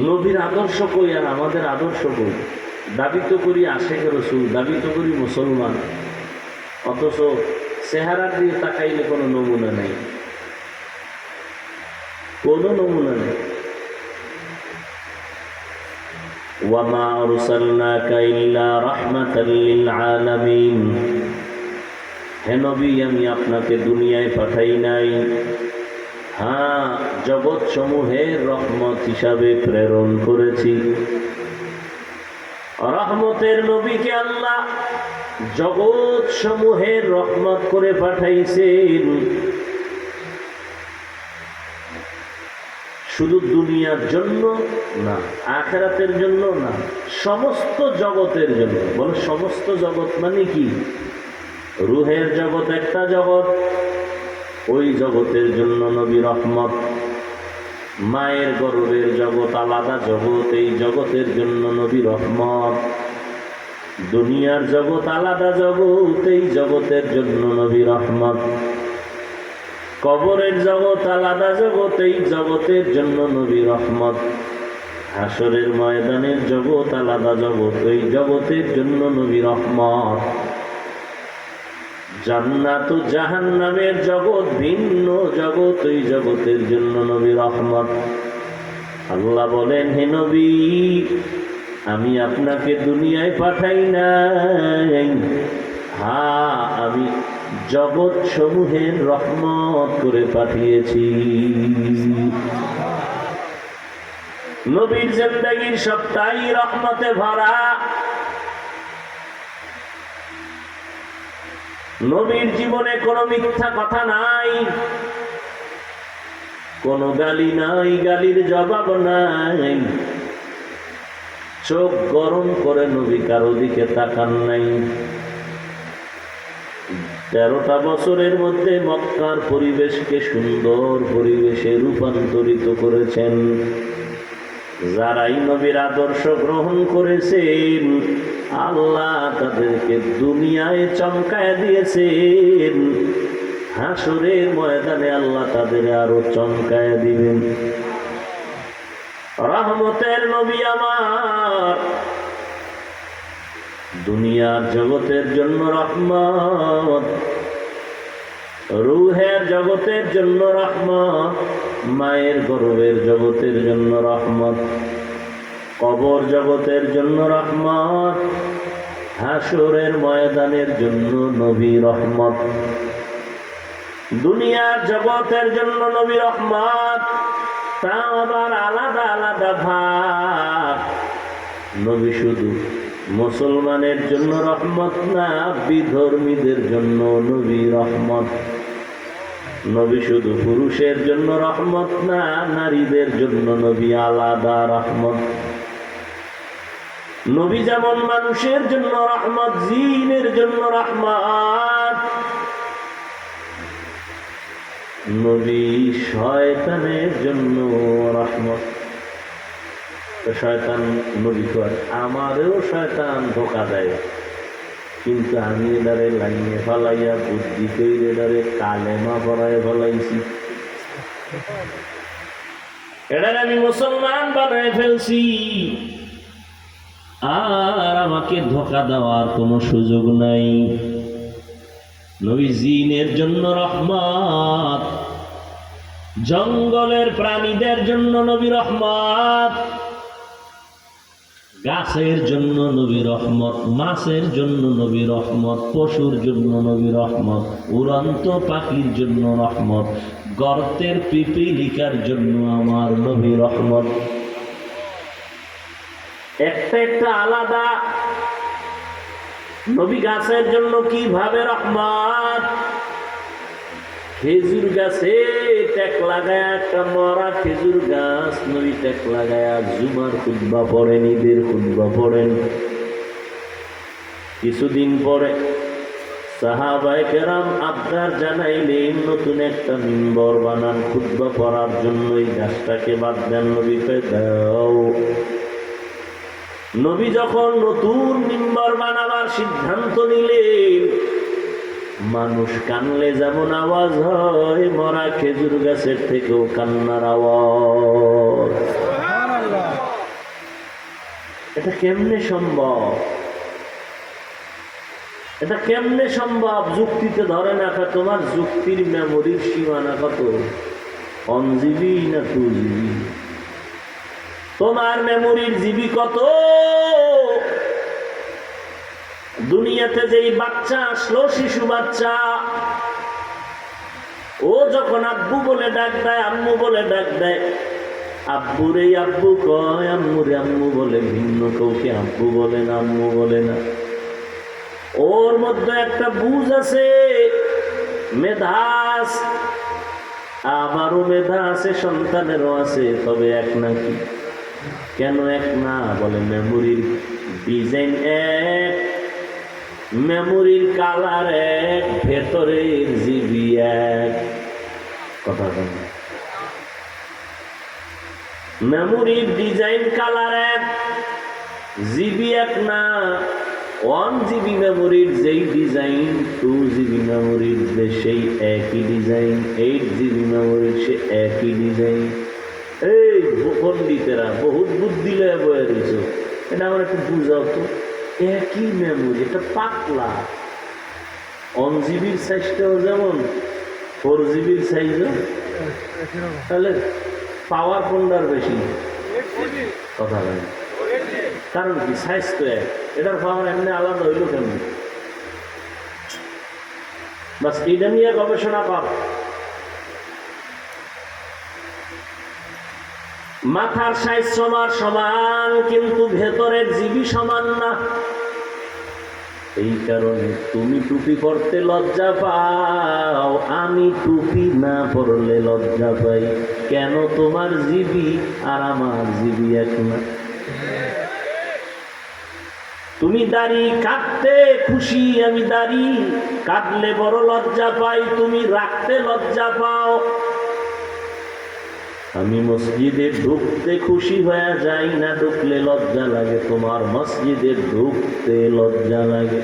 নবীর আদর্শ কই আর আমাদের আদর্শ কই দাবি তো করি আশেখ রসুল দাবি তো করি মুসলমান অথচ চেহারার দিয়ে তাকাইলে কোনো নমুনা নেই কোনো নমুনা নেই وما أرسلناك إلا رحمة للعالمين হে নবী আমি আপনাকে দুনিয়ায় পাঠাই নাই হ্যাঁ জগৎ সমূহের রহমত হিসাবে প্রেরণ করেছি। রহমতের নবীকে আল্লাহ জগৎ সমূহের রহমত করে পাঠাইছেন। শুধু দুনিয়ার জন্য না, আখেরাতের জন্য না, সমস্ত জগতের জন্য। বলে সমস্ত জগৎ মানে কি? রুহের জগৎ একটা জগৎ ওই জগতের জন্য নবী রহমত। মায়ের গর্বের জগৎ আলাদা জগৎ, এই জগতের জন্য নবী রহমত। দুনিয়ার জগৎ আলাদা জগৎ, এই জগতের জন্য নবী রহমত। কবরের জগৎ আলাদা জগৎ, এই জগতের জন্য নবী রহমত। হাসরের ময়দানের জগৎ আলাদা জগৎ, এই জগতের জন্য নবী রহমত। জান্নাত ও জাহান্নামের জগৎ ভিন্ন জগৎ ওই জগতের জন্য নবী রহমত। আল্লাহ বলেন, হে নবী, আমি আপনাকে দুনিয়ায় পাঠাই নাই। হা, আমি জগৎ সমূহের রহমত করে পাঠিয়েছি। নবীর জিন্দগির সবটাই রহমতে ভরা। নবীর জীবনে কোনো মিথ্যা কথা নাই। কোন গালি নাই, গালির জবাব নাই। চোখ গরম করে নবী কারও দিকে তাকান নাই। তেরোটা বছরের মধ্যে মক্কার পরিবেশকে সুন্দর পরিবেশে রূপান্তরিত করেছেন। যারাই নবীর আদর্শ গ্রহণ করেছেন আল্লাহ তাদেরকে দুনিয়ায় চমকায় দিয়েছেন। হাসরের ময়দানে আল্লাহ তাদের আরও চমকায় দিবেন। রহমতের নবী আমার। দুনিয়ার জগতের জন্য রহমত। রুহের জগতের জন্য রহমত। মায়ের গর্বের জগতের জন্য রহমত। কবর জগতের জন্য রহমত, হাসরের ময়দানের জন্য নবী রহমত। দুনিয়ার জগতের জন্য নবী রহমত তা আবার আলাদা আলাদা ভাগ নবী শুধু মুসলমানের জন্য রহমত না, বিধর্মীদের জন্য নবী রহমত। নবী শুধু পুরুষের জন্য রহমত না, নারীদের জন্য নবী আলাদা রহমত। নবী যেমন মানুষের জন্য রহমত, জিনের জন্য রহমত। নবী শয়তানের জন্য রহমত। শয়তান নবী কয় আমারও শয়তান ধোকা দেয়। কিন্তু আমি এদারে লাইনে ফলাইয়া বুদ্ধি কইরে এদারে কালেমা পড়ায় ফলাইছি। এটারে আমি মুসলমান বানায় ফেলছি। আর আমাকে ধোকা দেওয়ার কোনো সুযোগ নাই। নবী জিনের জন্য রহমত, জঙ্গলের প্রাণীদের জন্য নবী রহমত, গাছের জন্য নবী রহমত, মাছের জন্য নবী রহমত, পশুর জন্য নবী রহমত, উড়ন্ত পাখির জন্য রহমত, গর্তের পিপিলিকার জন্য আমার নবী রহমত। একটা একটা আলাদা। নবী গাছের জন্য কীভাবে রহমত? খেজুর গাছে টেক লাগায় একটা মরা খেজুর গাছ, নবী টেক লাগায়া জুমার খুদ্া পড়েন, ঈদের খুদ্া পড়েন। কিছুদিন পরে সাহাবায় কেরাম আবদার জানাইলেন, নতুন একটা মিম্বর বানান খুদ্া পড়ার জন্য এই গাছটাকে বাদ দেন নবীকে দাও। নবী যখন নতুন মিম্বর বানাবার সিদ্ধান্ত নিলেন, মানুষ কানলে যেমন আওয়াজ হয়, মরা খেজুর গাছের থেকেও কান্নার আওয়াজ। এটা কেমনে সম্ভব? এটা কেমনে সম্ভব? যুক্তিতে ধরে না তোমার যুক্তির মেমোরির সীমানা কত? ওয়ান জিবি না টু জিবি তোমার মেমোরির জিবি কত দুনিয়াতে যেই বাচ্চা আসলো, শিশু বাচ্চা, ও যখন আব্বু বলে ডাক দেয়, আম্মু বলে ডাক দেয়, আব্বুর এই আব্বু কয়, আম্মুরে আম্মু বলে, ভিন্ন কাউকে আব্বু বলে না, আম্মু বলে না। ওর মধ্যে একটা বুঝ আছে, মেধাস, আমারও মেধা আছে, সন্তানেরও আছে, তবে এক নাকি। কেন এক না, বলে মেমোরির ডিজাইন এক, মেমোরির কালার এক, ভেতরের জিবি এক। কথা মেমোরির ডিজাইন কালার এক, জিবি এক না, ওয়ান জিবি মেমোরির যেই ডিজাইন, টু জিবি মেমোরির সেই একই ডিজাইন, এইট জিবি মেমোরির সে একই ডিজাইন। এই পণ্ডিতেরা বহুত বুদ্ধি লয়ে বয়ে দিয়েছ এটা আমার একটু বুঝাও তো। একই মেমোরি এটা পাতলা। ওয়ান জিবির সাইজটাও যেমন ফোর জিবির সাইজও তাহলে পাওয়ার কোনটার বেশি কথা নাই কারণ কি? সাইজ তো এক। এটার পাওয়ার এমনি আলাদা হইল কেন বাস এটা নিয়ে গবেষণা কর। মাথার সাইজ সমান সমান, কিন্তু ভেতরের জীবী সমান না। এই কারণে তুমি টুপি পরতে লজ্জা পাও, আমি টুপি না পরলে লজ্জা পাই। কেন তোমার জিবি আর আমার জিবি এক না? তুমি দাড়ি কাটতে খুশি, আমি দাড়ি কাটলে বড় লজ্জা পাই। তুমি রাখতে লজ্জা পাও। আমি মসজিদে ঢুকতে খুশি হয়ে যাই না ঢুকলে লজ্জা লাগে, তোমার মসজিদে ঢুকতে লজ্জা লাগে।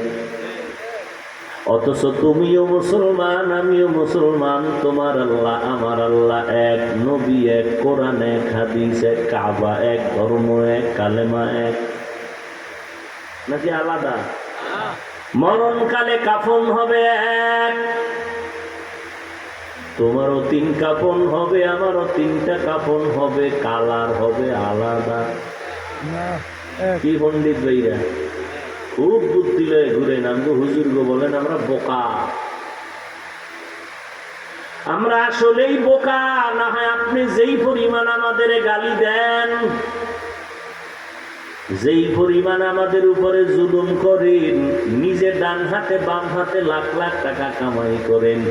অথচ তুমিও মুসলমান, আমিও মুসলমান, তোমার আল্লাহ, আমার আল্লাহ এক, নবী এক, কোরআন এক, হাদিস এক, কাবা এক, ধর্ম এক, কালেমা এক। নাকি আলাদা? মরণকালে কাফন হবে এক। তোমারও তিন কাপন হবে আমারও তিনটা কাপন হবে কালার হবে আলাদা। কি পণ্ডিত ভাইরা? খুব বুদ্ধি লয়ে ঘুরেন। আমি হুজুর গো বলেন আমরা বোকা। আমরা আসলেই বোকা না হয় আপনি যেই পরিমাণ আমাদের গালি দেন যেই পরিমাণ আমাদের উপরে জুলুম করেন নিজে ডান হাতে বাম হাতে লাখ লাখ টাকা কামাই করেন।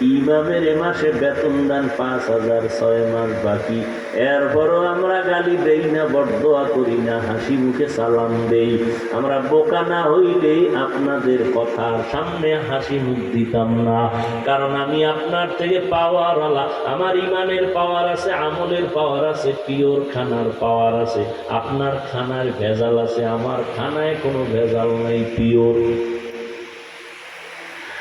ইমামের এ মাসে বেতন দান পাঁচ হাজার ছয় মাস বাকি। এরপরও আমরা গালি দেই না বরদোয়া করি না, হাসি মুখে সালাম দেই। আমরা বোকা না হইলে আপনাদের কথা সামনে হাসি মুখ দিতাম না। কারণ আমি আপনার থেকে পাওয়ার আলা। আমার ইমানের পাওয়ার আছে, আমলের পাওয়ার আছে পিওর খানার পাওয়ার আছে। আপনার খানার ভেজাল আছে, আমার খানায় কোনো ভেজাল নাই পিওর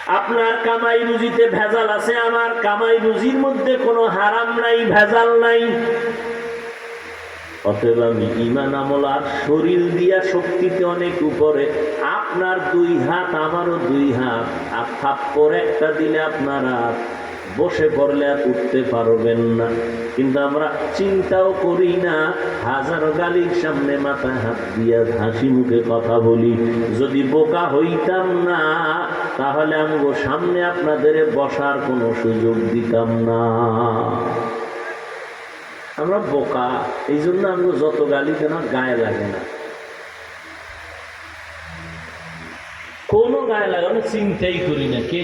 আপনার কামাই রুজিতে ভেজাল আছে, আমার কামাই রুজির মধ্যে কোনো হারাম নাই, ভেজাল নাই। অতএব আমি ইমান আমল আর শরীর দিয়া শক্তিতে অনেক উপরে, আপনার দুই হাত, আমারও দুই হাত, আর থাপ্পর একটা দিলে আপনারা বসে পড়লে আর উঠতে পারবেন না। কিন্তু আমরা চিন্তাও করি না, হাজারো গালির সামনে মাথায় হাত দিয়া হাসি মুখে কথা বলি। যদি বোকা হইতাম না তাহলে আমি গো সামনে আপনাদের বসার কোনো সুযোগ দিতাম না। আমরা বোকা এই জন্য আমি যত গালি কেন গায়ে লাগে না। কোনো গায়ে লাগানো চিন্তাই করি না, কে